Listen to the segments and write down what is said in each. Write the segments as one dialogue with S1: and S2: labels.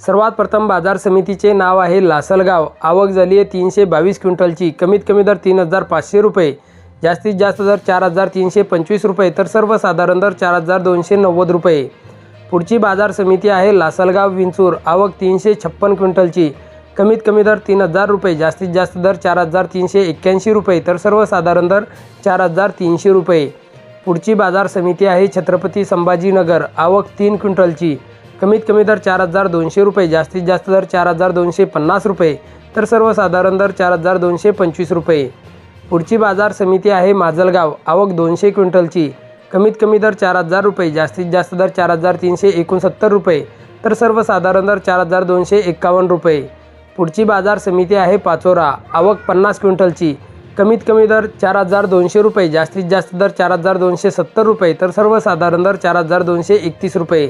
S1: सर्वात प्रथम बाजार समितीचे नाव आहे लासलगाव. आवक झाली आहे तीनशे बावीस क्विंटलची. कमीत कमी दर तीन हजार पाचशे रुपये. जास्तीत जास्त दर चार हजार तीनशे पंचवीस रुपये. तर सर्वसाधारण दर चार हजार दोनशे नव्वद रुपये. पुढची बाजार समिती आहे लासलगाव विंचूर. आवक तीनशे छप्पन क्विंटलची. कमीत कमी दर तीन हजार रुपये. जास्तीत जास्त दर चार हजार तीनशे एक्क्याऐंशी रुपये. तर सर्वसाधारण दर चार हजार तीनशे रुपये. पुढची बाजार समिती आहे छत्रपती संभाजीनगर. आवक तीन क्विंटलची. कमीत कमी दर चार हजार दोनशे रुपये जास्तीत जास्त दर चार हजार दोनशे पन्नास रुपये तर सर्वसाधारण दर चार हजार दोनशे पंचवीस रुपये. पुढची बाजार समिती आहे माजलगाव आवक दोनशे क्विंटलची. कमीत कमी दर चार हजार रुपये जास्तीत जास्त दर चार हजार तीनशे एकोणसत्तर रुपये तर सर्वसाधारण दर चार हजार दोनशे एक्कावन्न रुपये. पुढची बाजार समिती आहे पाचोरा आवक पन्नास क्विंटलची. कमीत कमी दर चार हजार दोनशे रुपये जास्तीत जास्त दर चार हजार दोनशे सत्तर रुपये तर सर्वसाधारण दर चार हजार दोनशे एकतीस रुपये.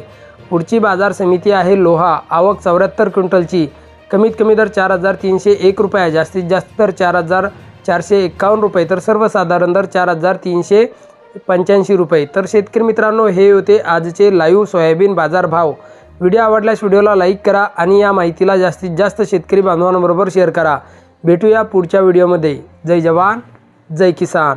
S1: पुढची बाजार समिती आहे लोहा. आवक चौऱ्याहत्तर क्विंटलची. कमीत कमी दर चार हजार तीनशे एक रुपये जास्तीत जास्त दर चार हजार चारशे एक्कावन्न रुपये तर सर्वसाधारण दर चार हजार तीनशे पंच्याऐंशी रुपये. तर शेतकरी मित्रांनो हे होते आजचे लाईव्ह सोयाबीन बाजार भाव व्हिडिओ आवडल्यास व्हिडिओला लाईक करा आणि या माहितीला जास्तीत जास्त शेतकरी बांधवांबरोबर शेअर करा. भेटूया पुढच्या व्हिडिओमध्ये. जय जवान जय किसान.